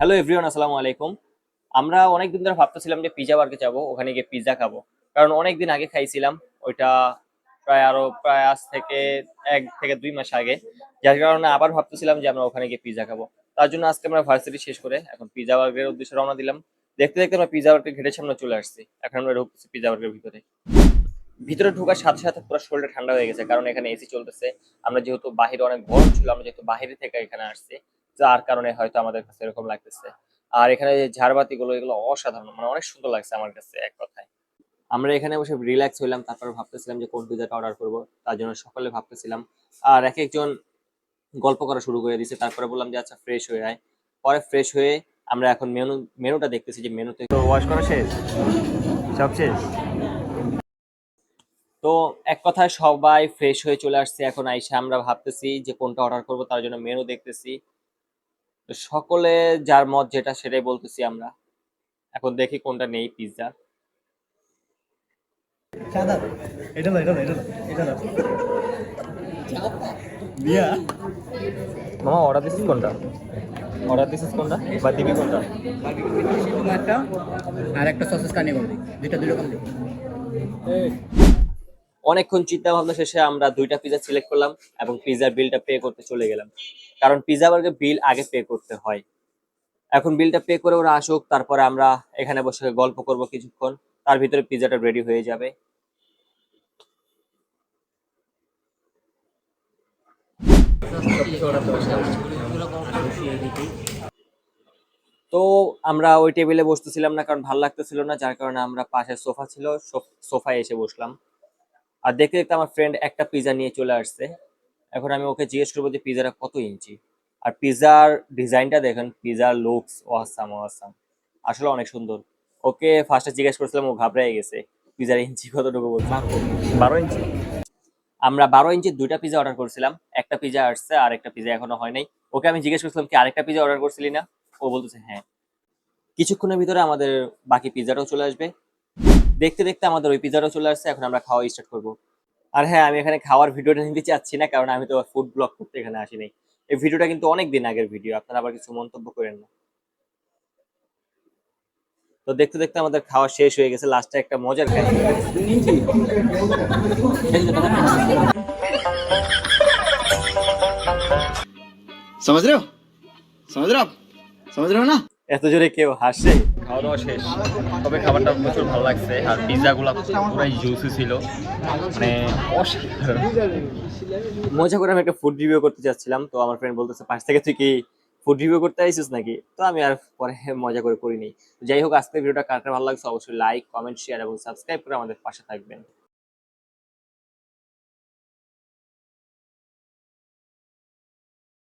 Hello everyone আসসালামু আলাইকুম। আমরা অনেক দিন ধরে ভাবতেছিলাম যে পিজা বার্গে যাব ওখানে গিয়ে পিজা খাব। কারণ অনেক দিন আগে খাইছিলাম, ওইটা প্রায় আরও প্রায় আজ থেকে এক থেকে দুই মাস আগে। যার কারণে আবার ভাবতেছিলাম যে আমরা ওখানে গিয়ে পিজা খাব। তার জন্য আজকে আমরা ভার্সিটি শেষ করে এখন পিজা বার্গের উদ্দেশ্যে রওনা দিলাম। দেখতে দেখতে আমরা পিজা বার্গের ঘেটের সামনে চলে আসছি। এখন আমরা ঢুকতেছি পিজা বার্গের ভিতরে। ভিতরে ঢোকার সাথে সাথে পুরো শরীরটা ঠান্ডা হয়ে গেছে, কারণ এখানে এসি চলতেছে। আমরা যেহেতু বাহিরে অনেক গরম ছিল, আমরা যেহেতু বাহিরে থেকে এখানে আসছি। যার কারণে হয়তো আমাদের কাছে এরকম লাগতেছে। আর এখানে যে ঝাড়বাতি গুলো এগুলো অসাধারণ মানে অনেক সুন্দর লাগছে আমার কাছে এক কথায়। আমরা এখানে বসে রিল্যাক্স হইলাম তারপর ভাবতেছিলাম যে কোন পিজাটা অর্ডার করব তার জন্য সকালে ভাবতেছিলাম। আর এক একজন গল্প করা শুরু করে দিয়েছে তারপরে বললাম যে আচ্ছা ফ্রেশ হয়ে আয়। পরে ফ্রেশ হয়ে আমরা এখন মেনু মেনুটা দেখতেছি যে মেনুতে তো ওয়াশ করা শেষ? সব শেষ? তো এক কথায় সবাই ফ্রেশ হয়ে চলে আসছে। এখন আইসা আমরা ভাবতেছি যে কোনটা অর্ডার করব তার জন্য মেনু দেখতেছি। সকলে যার মত যেটা সেটাই বলতেছি আমরা। এখন দেখি কোনটা নেই পিৎজা সাদা। এটা না এটা না এটা না এটা না দিয়া। মামা অর্ডার দিছিস কোনটা? অর্ডার দিছিস কোনটা? বা দিবি কোনটা? একটা আর একটা সসেস কানি দুইটা দুই রকম দিবি অনেকক্ষণ চিন্তা ভাবনা শেষে আমরা দুইটা পিজা সিলেক্ট করলাম এবং পিজার বিলটা পে করতে চলে গেলাম। কারণ পিজা বার্গের বিল আগে পে করতে হয়। এখন বিলটা পে করে ওরা আসুক, তারপরে আমরা এখানে বসে গল্প করব কিছুক্ষণ। তার ভিতরে পিজাটা রেডি হয়ে যাবে। তো আমরা ওই টেবিলে বসতেছিলাম না, কারণ ভালো লাগতেছিল না, যার কারণে আমরা পাশে সোফা ছিল সোফায় এসে বসলাম। আর দেখতে দেখতে আমার ফ্রেন্ড একটা পিজা নিয়ে চলে আসছে। এখন আমি ওকে জিজ্ঞেস করব যে পিজাটা কত ইঞ্চি? আর পিজার ডিজাইনটা দেখেন পিজার লুকস ওয়াসাম ওয়াসাম আসলে অনেক সুন্দর। ওকে ফার্স্টে জিজ্ঞেস করছিলাম ও ঘাবড়ে গেছে পিজার ইঞ্চি কতটুকু বলছে? বারো ইঞ্চি। আমরা বারো ইঞ্চির দুইটা পিজা অর্ডার করছিলাম একটা পিজা আসছে আর একটা পিজা এখনও হয় নাই। ওকে আমি জিজ্ঞেস করছিলাম কি আরেকটা পিজা অর্ডার করছিলি না? ও বলতেছে হ্যাঁ। কিছুক্ষণের ভিতরে আমাদের বাকি পিজাটাও চলে আসবে। দেখতে দেখতে আমাদের ওই পিজাটা চলে আসছে এখন আমরা খাওয়া স্টার্ট করব। আর হ্যাঁ আমি এখানে খাওয়ার ভিডিওটা নিতে চাচ্ছি না কারণ আমি তো ফুড ব্লগ করতে এখানে আসিনি এই ভিডিওটা কিন্তু অনেক দিন আগের ভিডিও আপনারা আবার কিছু মন্তব্য করেন না। তো দেখতে দেখতে আমাদের খাওয়া শেষ হয়ে গেছে লাস্টে একটা মজার খাই। সমুদ্র সমুদ্র সমুদ্র না এত জোরে কেউ হাসে? খাওয়া দাওয়া শেষ। তবে খাবারটা প্রচুর ভালো লাগছে আর পুরাই জুসি ছিল। মানে মজা করে আমি একটা ফুড রিভিউ করতে চাচ্ছিলাম তো আমার ফ্রেন্ড বলতেছে পাশ থেকে তুই কি ফুড রিভিউ করতে আইসিস নাকি? তো আমি আর পরে মজা করে করিনি। যাই হোক, আজকের ভিডিওটা কাটতে ভালো লাগছে অবশ্যই লাইক কমেন্ট শেয়ার এবং সাবস্ক্রাইব করে আমাদের পাশে থাকবেন।